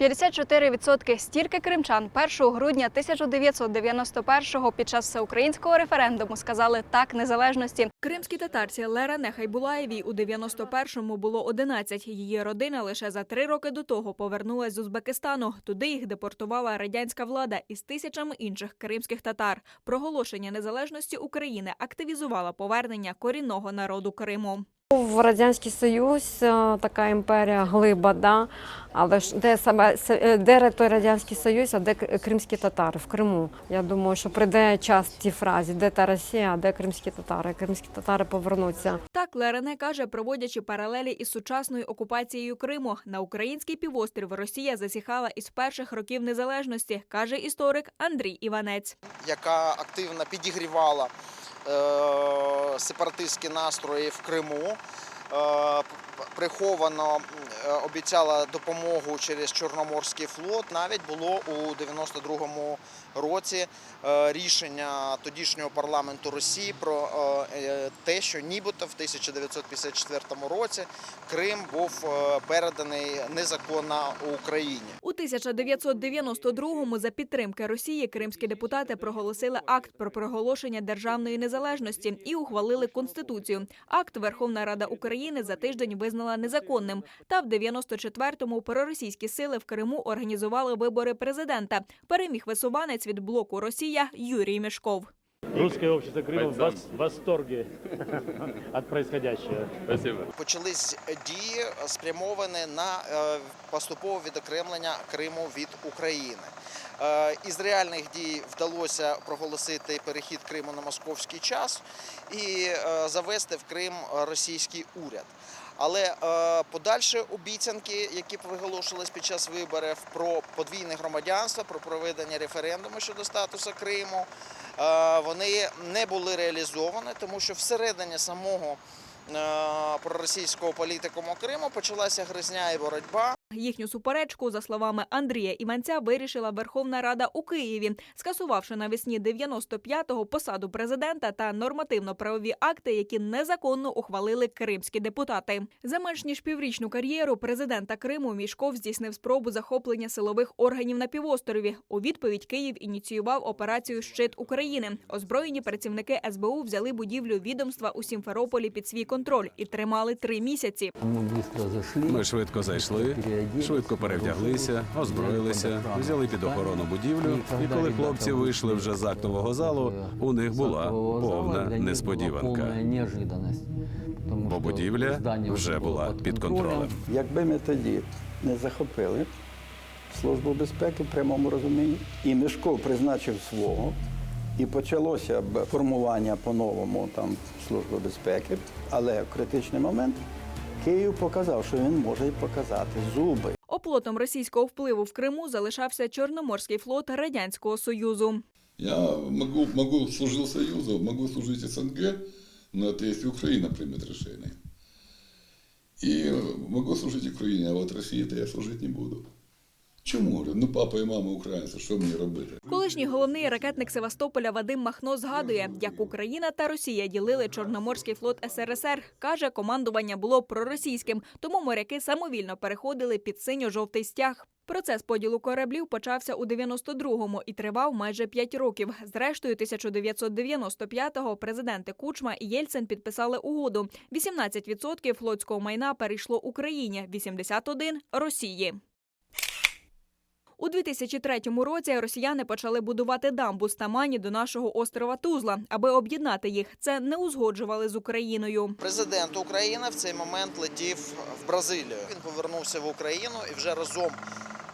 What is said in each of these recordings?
54% стільки кримчан 1 грудня 1991-го під час всеукраїнського референдуму сказали так незалежності. Кримській татарці Лера Нехайбулаєвій у 91-му було 11. Її родина лише за три роки до того повернулась з Узбекистану. Туди їх депортувала радянська влада із тисячами інших кримських татар. Проголошення незалежності України активізувало повернення корінного народу Криму. В Радянський Союз е, така імперія глиба, да? але ж де саме е, де той Радянський Союз, а де кримські татари в Криму. Я думаю, що прийде час тій фразі, де та Росія, а де кримські татари. Кримські татари повернуться. Так Лерене каже, проводячи паралелі із сучасною окупацією Криму. На український півострів Росія засіхала із перших років незалежності, каже історик Андрій Іванець. яка активно підігрівала е, сепаратистські настрої в Криму. Приховано е, обіцяла допомогу через Чорноморський флот. Навіть було у 92-му році е, рішення тодішнього парламенту Росії про е, те, що нібито в 1954 році Крим був переданий незаконно Україні. У 1992-му за підтримки Росії кримські депутати проголосили акт про проголошення державної незалежності і ухвалили конституцію. Акт Верховна Рада України за тиждень визнала незаконним. Та в 94-му проросійські сили в Криму організували вибори президента. Переміг висуванець від блоку Росія Юрій Мішков. Русское общество Крыма в вос- в восторге от происходящего. Спасибо. почались дії спрямовані на е, поступове відокремлення Криму від України. Е, Із реальних дій вдалося проголосити перехід Криму на московський час і е, завести в Крим російський уряд. Але е, подальші обіцянки, які виголошувались під час виборів про подвійне громадянство, про проведення референдуму щодо статусу Криму, е, вони не були реалізовані, тому що всередині самого е, проросійського політикуму Криму почалася гризня і боротьба. Їхню суперечку, за словами Андрія Іванця, вирішила Верховна Рада у Києві, скасувавши навесні 95-го посаду президента та нормативно-правові акти, які незаконно ухвалили кримські депутати. За менш ніж піврічну кар'єру президента Криму Мішков здійснив спробу захоплення силових органів на півострові. У відповідь Київ ініціював операцію Щит України. Озброєні працівники СБУ взяли будівлю відомства у Сімферополі під свій контроль і тримали три місяці. Мы быстро зашли. Ми швидко зайшли, швидко перевдяглися, озброїлися, взяли під охорону будівлю. І коли хлопці вийшли вже з актового залу, у них була повна несподіванка. Бо будівля вже була під контролем. Якби ми тоді не захопили Службу безпеки в прямому розумінні, і Мішков призначив свого, і почалося б формування по-новому там Служби безпеки, але критичний момент Київ показав, що він може і показати зуби. Оплотом російського впливу в Криму залишався Чорноморський флот радянського союзу. Я можу, можу служил Союзу, можу служити СНГ, але це якщо Україна прийме рішення. І можу служити Україні, а от Росії то я служити не буду. Чому? Ну, папа і мама українці, що мені робити? Колишній головний ракетник Севастополя Вадим Махно згадує, як Україна та Росія ділили Чорноморський флот СРСР. каже, командування було проросійським, тому моряки самовільно переходили під синьо-жовтий стяг. Процес поділу кораблів почався у 92-му і тривав майже 5 років. Зрештою, 1995-го президенти Кучма і Єльцин підписали угоду. 18% флотського майна перейшло Україні, 81 – Росії. У 2003 році росіяни почали будувати дамбу з Тамані до нашого острова Тузла, аби об'єднати їх. Це не узгоджували з Україною. Президент України в цей момент летів в Бразилію. Він повернувся в Україну і вже разом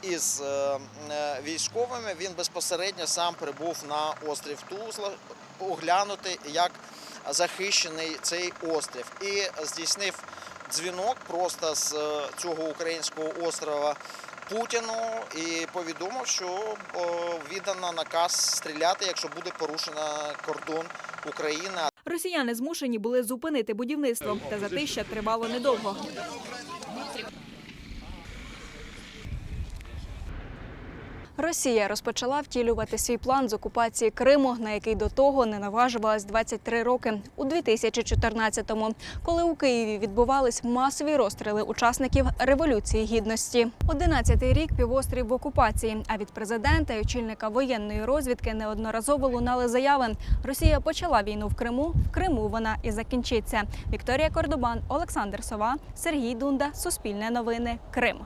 із е, е, військовими він безпосередньо сам прибув на острів Тузла оглянути, як захищений цей острів, і здійснив дзвінок просто з е, цього українського острова. Путіну і повідомив, що віддано наказ стріляти, якщо буде порушено кордон України. Росіяни змушені були зупинити будівництво, та затища тривало недовго. Росія розпочала втілювати свій план з окупації Криму, на який до того не наважувалась 23 роки у 2014-му, коли у Києві відбувались масові розстріли учасників революції гідності. 11-й рік півострів в окупації. А від президента і очільника воєнної розвідки неодноразово лунали заяви. Росія почала війну в Криму. В Криму вона і закінчиться. Вікторія Кордобан, Олександр Сова, Сергій Дунда, Суспільне новини, Крим.